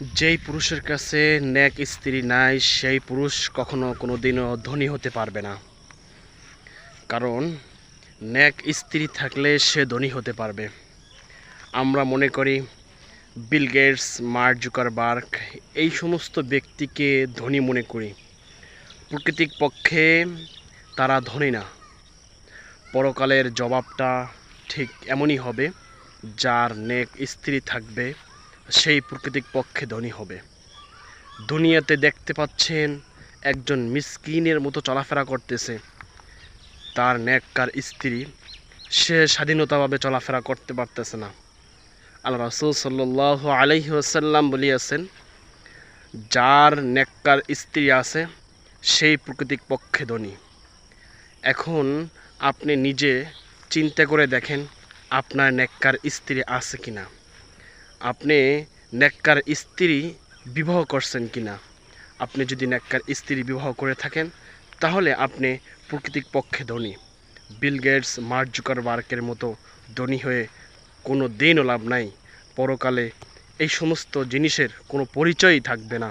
যেই পুরুষের কাছে ন্যাক স্ত্রী নাই, সেই পুরুষ কখনো কোনো দিনও ধনী হতে পারবে না। কারণ ন্যাক স্ত্রী থাকলে সে ধনী হতে পারবে। আমরা মনে করি, বিল গেটস, মার্ক জুকারবার্গ এই সমস্ত ব্যক্তিকে ধনী মনে করি। প্রকৃতিক পক্ষে তারা ধনী না। পরকালের জবাবটা ঠিক এমনই হবে, যার নেক স্ত্রী থাকবে সেই প্রকৃতিক পক্ষে ধনী হবে। দুনিয়াতে দেখতে পাচ্ছেন একজন মিসকিনের মতো চলাফেরা করতেছে। তার নেককার স্ত্রী, সে স্বাধীনতাভাবে চলাফেরা করতে পারতেছে না। আল্লাহ রসুল সাল্লাহ আলহি আসাল্লাম বলিয়াছেন, যার নেককার স্ত্রী আছে, সেই প্রকৃতিক পক্ষে ধনী। এখন আপনি নিজে চিন্তা করে দেখেন আপনার নেককার স্ত্রী আছে কি না আপনি নেককার স্ত্রী বিবাহ করছেন কি না আপনি যদি নেককার স্ত্রী বিবাহ করে থাকেন, তাহলে আপনি প্রকৃতির পক্ষে ধনী। বিল গেটস, মার্ক জুকারবার্গের মতো ধনী হয়ে কোনো দিনও লাভ নাই। পরকালে এই সমস্ত জিনিসের কোনো পরিচয়ই থাকবে না।